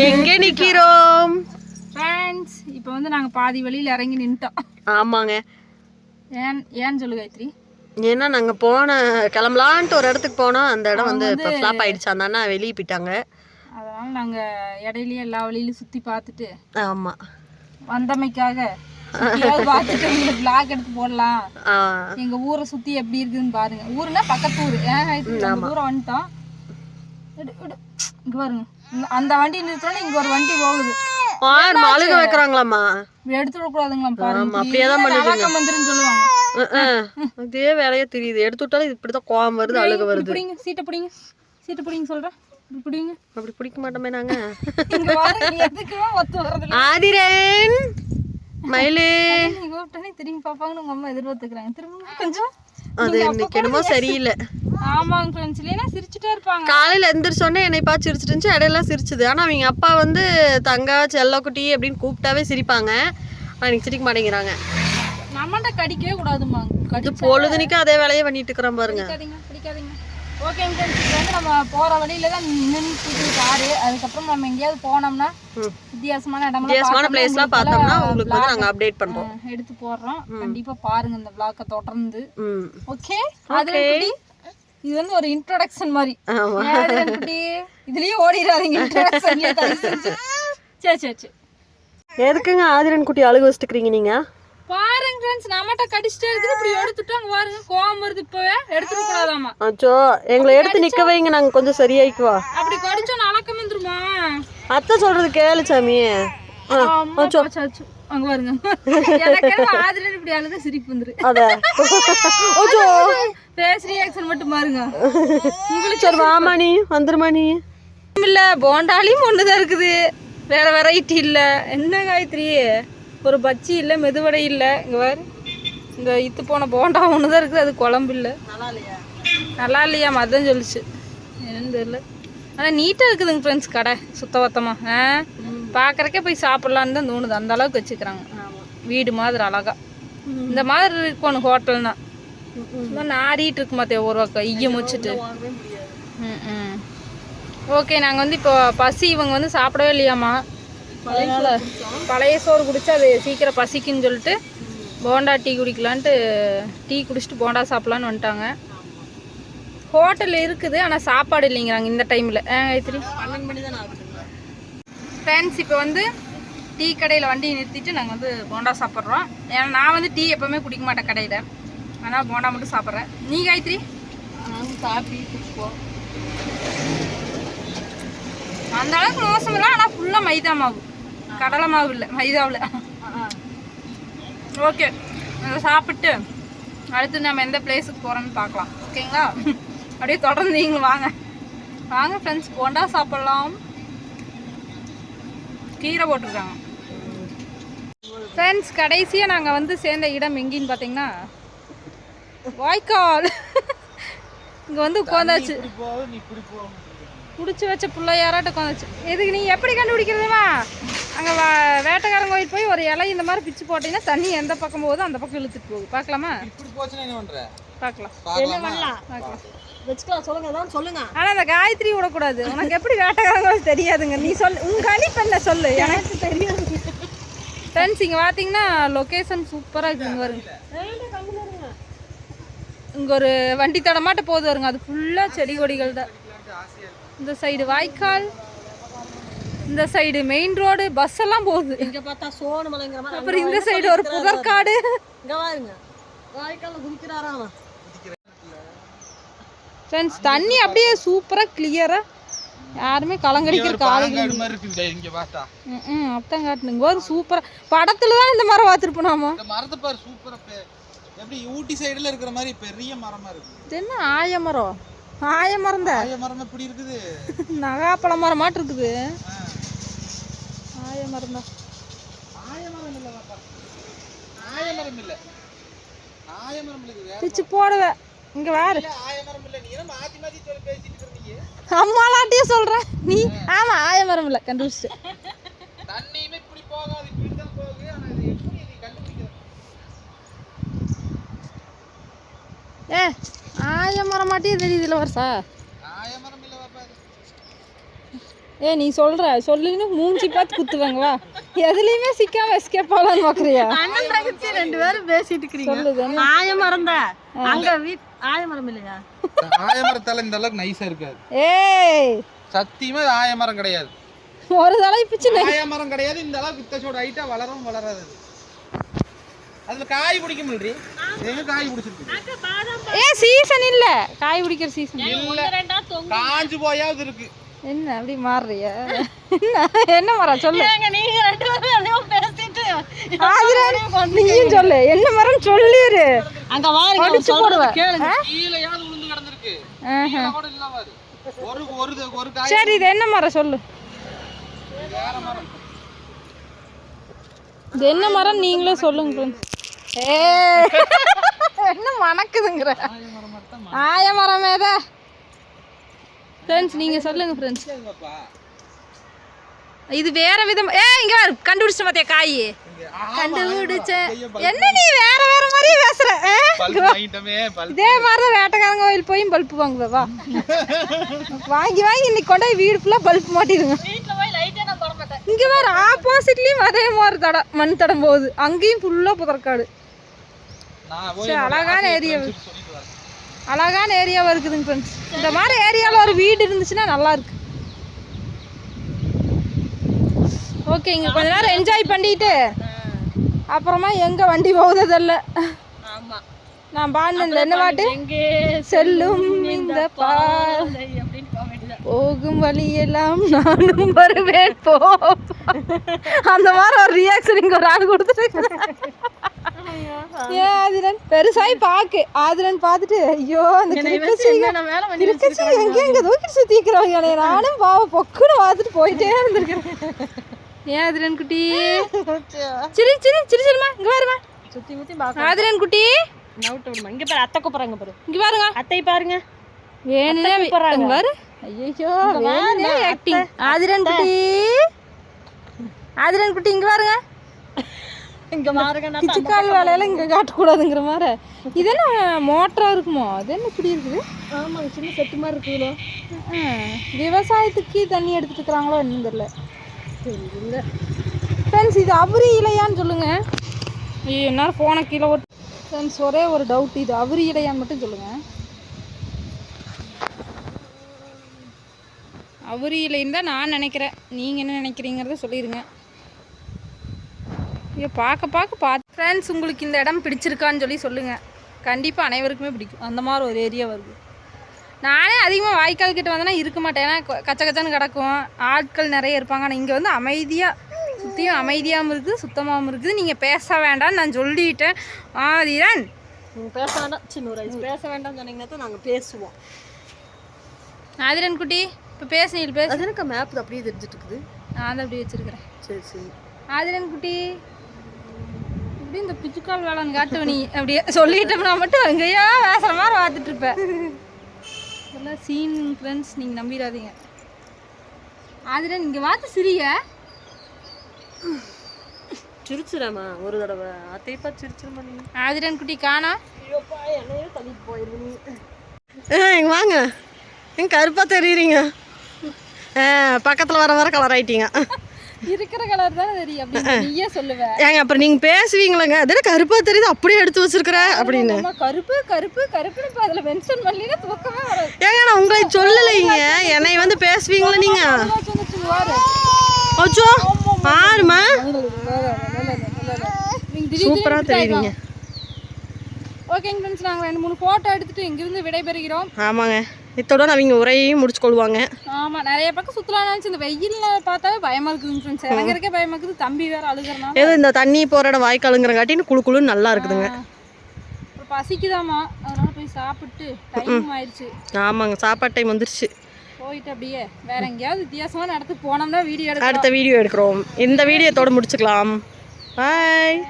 எங்கே நிக்கிறோம்? ஃப்ரெண்ட்ஸ் இப்போ வந்து நாங்கள் பாதி வழியில் இறங்கி நின்ட்டோம். ஆமாங்க. ஏன் ஏன்னு சொல்லு காயத்ரி? ஏன்னா நாங்க போன கிளம்பலான்ட்டு ஒரு இடத்துக்கு போனோம். அந்த இடம் வந்து இப்போ ஃப்ளாப் ஆயிடுச்சு. அந்த அண்ணா வெளியே போயிட்டாங்க. அதனால் நாங்கள் இடையிலேயே எல்லா வழியிலும் சுற்றி பார்த்துட்டு ஆமா. வந்தமைக்காக பார்த்துட்டு பிளாக் எடுத்து போடலாம். எங்க ஊரை சுத்தி எப்படி இருக்குதுன்னு பாருங்க. ஊருன்னா பக்கத்து ஊர். தூரம் வந்துட்டோம். இங்க பாருங்க. இந்த- அந்த வண்டி நிறுத்தோன்னே இங்க ஒரு வண்டி போகுது. ஆறு அழுக வைக்கிறாங்களாம்மா. எடுத்து விடக்கூடாதுங்களா பாருங்க அப்படியே தான் வழக்கம் வந்துருன்னு சொல்லுவாங்க. இதே வேலையே தெரியுது. எடுத்து விட்டாலும் இப்படிதான் கோவம் வருது அழுக இப்படி வருது. பிடிங்க சீட்டை பிடிங்க சீட்டை பிடிங்க சொல்றேன் இப்படி பிடிங்க. அப்படி பிடிக்க மாட்டோமே நாங்க. ஆதிரன் மயிலு. நீங்க கூப்பிட்டோன்னே திரும்பி பார்ப்பாங்கன்னு உங்க அம்மா எதிர்பார்த்துக்கிறாங்க. திரும்ப கொஞ்சம் அது இன்னைக்கு என்னமோ சரியில்லை. ஆமாங்க ஃப்ரெண்ட்ஸ் இல்லைன்னா சிரிச்சுட்டே இருப்பாங்க. காலையில எந்திரிச்சோடனே என்னை பார்த்து சிரிச்சிட்டு இடையெல்லாம் சிரிச்சுது. ஆனா அவங்க அப்பா வந்து தங்கா செல்லக்குட்டி அப்படின்னு கூப்பிட்டாவே சிரிப்பாங்க. ஆனா எனக்கு சிரிக்க மாட்டேங்கிறாங்க. நம்மகிட்ட கடிக்கவே கூடாதுமாங்க இது கடி பொழுதுனிக்கும் அதே வேலையை பண்ணிட்டு இருக்கிறேன் பாருங்க. பிடிக்காதீங்க ஓகேங்க ஃப்ரெண்ட்ஸ் இப்போ வந்து நம்ம போகிற வழியில தான் நின்று காரு அதுக்கப்புறம் நம்ம எங்கேயாவது போனோம்னா. வித்தியாசமான இடமெல்லாம் வித்தியாசமான பிளேஸ்லாம் பார்த்தோம்னா உங்களுக்கு வந்து நாங்க அப்டேட் பண்றோம். அஹ், எடுத்து போடுறோம். கண்டிப்பா பாருங்க இந்த விளாக்க தொடர்ந்து. ஓகே அது இது வந்து ஒரு இன்ட்ரோடக்ஷன் மாதிரி. இதுலயே ஓடிடாதீங்க சரி சரி சரி. எதுக்குங்க ஆதிரன் குட்டி அழுக வச்சுட்டுக்கிறீங்க நீங்க? பாருங்க ஃப்ரெண்ட்ஸ் நம்மகிட்ட கடிச்சிட்டே இருக்குது. இப்படி எடுத்துட்டு அங்க பாருங்க. கோவம் வருது இப்பவே. எடுத்துட கூடாதாமா அச்சோ எங்களை எடுத்து நிக்க வைங்க நாங்க கொஞ்சம் சரியாயிக்குவா. அப்படி கடிச்சோம் நலக்கம் வந்துருமா? அத்தை சொல்றது கேளு சாமி. அங்க பாருங்க. ஆதிரன் இப்படி அழுத சிரிப்பு வந்துரு. அச்சோ ஃபேஸ் ரியாக்ஷன் மட்டும் பாருங்க. சரி வாமா நீ வந்துருமா நீ இல்ல போண்டாலையும் ஒண்ணுதான் இருக்குது. வேற வெரைட்டி இல்ல. என்ன காயத்ரி? ஒரு பச்சி இல்ல மெதுவடை இல்ல. இங்க பாரு. இந்த இத்து போன போண்டா ஒண்ணுதான் இருக்குது. அது குழம்பு இல்ல. நல்லா இல்லையா? மதம் சொல்லுச்சு. என்னன்னு தெரியல. ஆனா நீட்டா இருக்குதுங்க ஃப்ரெண்ட்ஸ் கடை. சுத்தபத்தமா ஆ? பார்க்கறக்கே போய் சாப்பிடலான்னு தான் தோணுது. அந்த அளவுக்கு வச்சுக்கிறாங்க. வீடு மாதிரி அழகா. இந்த மாதிரி இருக்கணும் ஹோட்டல்னா. நாடிட்டு இருக்கு மாத்தே ஒரு பக்கம். ஈயம் வச்சுட்டு ம் ஓகே நாங்கள் வந்து இப்போ பசி இவங்க வந்து சாப்பிடவே இல்லையாம்மா. அதனால பழைய சோறு குடிச்சா அது சீக்கிரம் பசிக்குன்னு சொல்லிட்டு போண்டா டீ குடிக்கலான்ட்டு டீ குடிச்சிட்டு போண்டா சாப்பிட்லான்னு வந்துட்டாங்க. ஹோட்டல் இருக்குது ஆனால் சாப்பாடு இல்லைங்கிறாங்க இந்த டைமில். ஏன் காயத்ரி? பன்னெண்டு மணி தான் ஃப்ரெண்ட்ஸ் இப்போ வந்து டீ கடையில் வண்டி நிறுத்திட்டு நாங்கள் வந்து போண்டா சாப்பிட்றோம். ஏன்னா நான் வந்து டீ எப்போவுமே குடிக்க மாட்டேன் கடையில். ஆனால் போண்டா மட்டும் சாப்பிட்றேன். நீ காயத்ரி? நாங்கள் காப்பி குடிப்போம். அந்த அளவுக்கு மோசம் இல்லை ஆனால் ஃபுல்லாக மைதா மாவு. கடலை மாவு இல்லை மைதாவில். ஓகே அதை சாப்பிட்டு அடுத்து நம்ம எந்த பிளேஸுக்கு போகிறோன்னு பார்க்கலாம் ஓகேங்களா அப்படியே தொடர்ந்து நீங்களும் வாங்க. வாங்க ஃப்ரெண்ட்ஸ் போண்டா சாப்பிட்லாம். கீரை போட்டிருக்காங்க. ஃப்ரெண்ட்ஸ் கடைசியாக நாங்கள் வந்து சேர்ந்த இடம் எங்கேன்னு பார்த்தீங்கன்னா வாய்க்கால். இங்கே வந்து உட்காந்தாச்சு. பிடிச்சி வச்ச பிள்ளையாராட்ட உட்காந்துச்சு. எதுக்கு நீ எப்படி கண்டுபிடிக்கிறதுமா அங்கே வேட்டைக்காரன் கோயில் போய் ஒரு இலை இந்த மாதிரி பிச்சு போட்டீங்கன்னா தண்ணி எந்த பக்கம் போகுதோ அந்த பக்கம் இழுத்துட்டு போகுது. பார்க்கலாமா? என்ன வச்சுக்கலாம் சொல்லுங்க தான் சொல்லுங்க. ஆனால் அந்த காயத்ரி விடக்கூடாது உனக்கு எப்படி வேட்டைக்காரன் கோயில் தெரியாதுங்க. நீ சொல்லு உங்க கணிப்பு என்ன சொல்லு. எனக்கு தெரியாது. ஃப்ரெண்ட்ஸ் இங்கே பார்த்தீங்கன்னா லொக்கேஷன் சூப்பராக இருக்குது இங்கே வருங்க இங்கே ஒரு வண்டி தடமாட்ட போகுது வருங்க அது ஃபுல்லாக செடி கொடிகள் தான். இந்த சைடு வாய்க்கால் இந்த சைடு மெயின் ரோடு பஸ் எல்லாம் போகுது. இங்க பார்த்தா சோனமலைங்கிற மாதிரி அப்புறம் இந்த சைடு ஒரு புதற்காடு இங்க வாய்க்கால குதிக்கிறாராம். ஃப்ரெண்ட்ஸ் தண்ணி அப்படியே சூப்பராக கிளியராக யாருமே கலங்கடிக்கிற காலையில் பாலங்காடு மாதிரி இருக்குது இங்க பார்த்தா. ம் அத்தான் காட்டுனுங்க ஒரு சூப்பராக படத்துல தான் இந்த மரம் பார்த்துருப்போம் நாம. இந்த மரத்தை பாரு சூப்பரா பெ- எப்படி ஊட்டி சைடுல இருக்கிற மாதிரி பெரிய மரமா இருக்கு. இது என்ன ஆயமரம் ஆயமரம் தான். ஆய மரம் எப்படி இருக்குது? நகாப்பழ மரம் மாட்டு இருக்குது. ஆயமரம் தான். ஆயமரம் இல்ல பாப்பா. ஆயமரம் இல்ல. ஆயமரம் இருக்குது பிச்சு போடுவேன். இங்கே வேறு ஆயமரம் இல்ல நீ நீ ஆமாம் ஆயமரம் இல்லை கண்டுபிடிக்கிறது? ஏ ஆயமரம் மாட்டியே தெரியுதுல வருஷா ஆயமரம் இல்ல இது ஏ நீ சொல்ற சொல்லுன்னு மூஞ்சி பார்த்து குத்துவாங்க வா. எதுலயுமே சிக்காம எஸ்கேப் ஆகலான்னு பாக்குறியா? அண்ணன் தங்கச்சி ரெண்டு பேரும் பேசிட்டு என்ன? ஆயமரம் தான் அங்க வீட் ஆயமரம் இல்லையா? ஆயமரத்தால இந்த அளவுக்கு நைஸா இருக்காது. ஏய். சத்தியமா ஆயமரம் கிடையாது. ஒரு தலை பிச்சு ஆயமரம் கிடையாது இந்த அளவுக்கு இத்தச்சோட ஹைட்டா வளரும் வளராது அது. அதுல காய் பிடிக்க முடியல எங்க காய் பிடிச்சிருக்கு? ஏ சீசன் இல்ல. காய் பிடிக்கிற சீசன் இல்ல காஞ்சு போயாவது இருக்கு. என்ன அப்படி மாறுறியா? என்ன என்ன மரம் சொல்லு. நீங்க ரெண்டு பேரும் பேசிட்டு நீயும் சொல்லு. என்ன மரம் சொல்லிரு. அங்க வாருங்க அடிச்சு போடுவேன். கேளுங்க. கீழேயாவது உளுந்து கிடந்திருக்கு. கூட இல்லாம அது. ஒரு ஒரு ஒரு காய் சரி இது என்ன மரம் சொல்லு. இது என்ன மரம்? நீங்களே சொல்லுங்க. ஏ என்ன மணக்குதுங்கிற? ஆய மரமே தான். ஃப்ரெண்ட்ஸ் நீங்க சொல்லுங்க ஃப்ரெண்ட்ஸ். இது வேற விதம் ஏ இங்க பாரு கண்டுபிடிச்ச மாத்தியா காய்? கண்டுபிடிச்ச என்ன நீ வேற வேற மாதிரியே பேசுற இதே மாதிரி தான் வேட்டைக்காரங்க கோயில் போய் பல்ப் வாங்குவ வா. வாங்கி வாங்கி இன்னைக்கு கொண்டு போய் வீடு ஃபுல்லாக பல்ப் மாட்டிடுங்க. இங்க வேற ஆப்போசிட்லயும் அதே மாதிரி தடம் மண் தடம் போகுது. அங்கேயும் ஃபுல்லா புதற்காடு. நான் போய் சரி, அழகான ஏரியா. அழகான ஏரியாவா இருக்குதுங்க ஃப்ரெண்ட்ஸ் இந்த மாதிரி ஏரியாவில் ஒரு வீடு இருந்துச்சுன்னா நல்லா இருக்கு. ஓகே இங்க கொஞ்ச நேரம் என்ஜாய் பண்ணிட்டு அப்புறமா எங்க வண்டி போகுதல்ல ஆமா. நான் பாடினேன் என்ன பாட்டு? செல்லும் இந்த பால் போகும் வழியெல்லாம் நானும் வருவேன் போ. அந்த மாதிரி ஒரு ரியாக்ஷன் இங்க ஒரு ஆள் கொடுத்துட்டு ஏன் ஆதிரன் பெருசாய் பாக்கு. ஆதிரன் பார்த்துட்டு ஐயோ அந்த கிரிக்கச்சி எங்க எங்க தூக்கிட்டு சுத்திக்கிறாங்க. நானும் பாவ பொக்குன்னு பார்த்துட்டு போயிட்டே இருந்திருக்கிறேன். ஏன் ஆதிரன் குட்டி? சிரி சிரி சிரி சிரிமா இங்க பாருமா சுத்தி முத்தி பாக்க ஆதிரன் குட்டி. நவுட்டு விடுமா? இங்க பாரு அத்தை கூப்பிடுறாங்க பாரு. இங்க பாருங்க. அத்தை பாருங்க. வேணுனே இங்க பாரு. ஐயோ வேணுனே ஆக்டிங் ஆதிரன் குட்டி. ஆதிரன் குட்டி இங்க பாருங்க. இங்க பாருங்க நான் பிச்சுக்கால் வேலையில இங்க காட்டக்கூடாதுங்கிற மாதிரி. இது என்ன மோட்டரா இருக்குமோ? அது என்ன இப்படி இருக்குது? ஆமாங்க சின்ன செட்டு மாதிரி இருக்குதுல. விவசாயத்துக்கு தண்ணி எடுத்துட்டு இருக்கிறாங்களோ என்னன்னு தெரியல. இல்ல ஃப்ரெண்ட்ஸ் இது அவுரி இலையான்னு சொல்லுங்க. ஐயோ என்னால் ஃபோனை கீழே ஓட்டு ஃப்ரெண்ட்ஸ் ஒரே ஒரு டவுட் இது அவுரி இலையான்னு மட்டும் சொல்லுங்க. அவுரி இலைன்னு தான் நான் நினைக்கிறேன். நீங்கள் என்ன நினைக்கிறீங்கிறத சொல்லிடுங்க ஐயோ பார்க்க பார்க்க பார்த்து ஃப்ரெண்ட்ஸ் உங்களுக்கு இந்த இடம் பிடிச்சிருக்கான்னு சொல்லி சொல்லுங்கள் கண்டிப்பாக அனைவருக்குமே பிடிக்கும். அந்த மாதிரி ஒரு ஏரியா வருது. நானே அதிகமாக வாய்க்கால் கிட்ட வந்தேன்னா இருக்க மாட்டேன். ஏன்னா கச்ச கச்சன்னு கிடக்கும். ஆட்கள் நிறைய இருப்பாங்க. ஆனால் இங்கே வந்து அமைதியாக சுற்றியும் அமைதியாகவும் இருக்குது சுத்தமாகவும் இருக்குது. நீங்கள் பேச வேண்டாம்னு நான் சொல்லிட்டேன். ஆதிரன்! நீங்க பேச வேண்டாம். சின்ன பேச வேண்டாம்னு சொன்னீங்கன்னா தான் நாங்க பேசுவோம். ஆதிரன் குட்டி இப்போ பேசு நீ பேசு. எனக்கு மேப் அப்படியே தெரிஞ்சிட்டு இருக்குது. நான் தான் அப்படி வச்சிருக்கிறேன். சரி சரி. ஆதிரன் குட்டி! இப்படி இந்த பிச்சுக்கால் வேலைன்னு காட்டுவ நீ அப்படியே சொல்லிட்டோம்னா மட்டும் அங்கேயா பேசுகிற மாதிரி பார்த்துட்டு இருப்பேன். இதெல்லாம் சீன் ஃப்ரெண்ட்ஸ் நீங்கள் நம்பிடாதீங்க. ஆதிரன் இங்கே பார்த்து சிரிங்க. சிரிச்சிடாமா? ஒரு தடவை. அத்தைப்பா சிரிச்சிருமா நீங்க? ஆதிரன் குட்டி காணா. என்னையே தள்ளிட்டு போயிருவீங்க இங்க வாங்க. எங்க கருப்பா தெரியுறீங்க. பக்கத்துல வர வர கலர் ஆயிட்டீங்க. இருக்கிற கலர் தானே தெரியும். அப்படி நீயே சொல்லுவ. ஏங்க அப்புறம் நீங்க பேசுவீங்களங்க? அது கருப்பா தெரியுது? அப்படியே எடுத்து வச்சிருக்கிற? அப்படின்னு. கருப்பு கருப்பு கருப்புன்னு இப்போ அதில் மென்ஷன் பண்ணலினா தூக்கமே வராது ஏங்க நான் உங்களை சொல்லலைங்க. என்னை வந்து பேசுவீங்களா நீங்க? அச்சோ பாருமா சூப்பரா தெரியுறீங்க ஓகேங்க ஃப்ரெண்ட்ஸ் நாங்கள் ரெண்டு மூணு ஃபோட்டோ எடுத்துட்டு இங்கிருந்து விடைபெறுகிறோம். ஆமாங்க. இத்தோட அவங்க உரையையும் முடிச்சு கொள்வாங்க. ஆமாம் நிறைய பக்கம் சுற்றலாம் நினச்சி இந்த வெயிலில் பார்த்தாவே பயமாக இருக்குதுங்க ஃப்ரெண்ட்ஸ் இறங்குறக்கே பயமாக இருக்குது. தம்பி வேறு அழுகிறனால. ஏதோ இந்த தண்ணி போகிற இடம் வாய்க்காலுங்கிறங்காட்டின்னு குளு குளுன்னு நல்லா இருக்குதுங்க. அப்புறம் பசிக்குதாம்மா அதனால போய் சாப்பிட்டு டைம் ஆயிடுச்சு ஆமாங்க சாப்பாடு டைம் வந்துருச்சு. போயிட்டு அப்படியே வேற எங்கேயாவது வித்தியாசமான இடத்துக்கு போனோம்னா வீடியோ அடுத்த வீடியோ எடுக்கிறோம். இந்த வீடியோத்தோட முடிச்சுக்கலாம். பாய்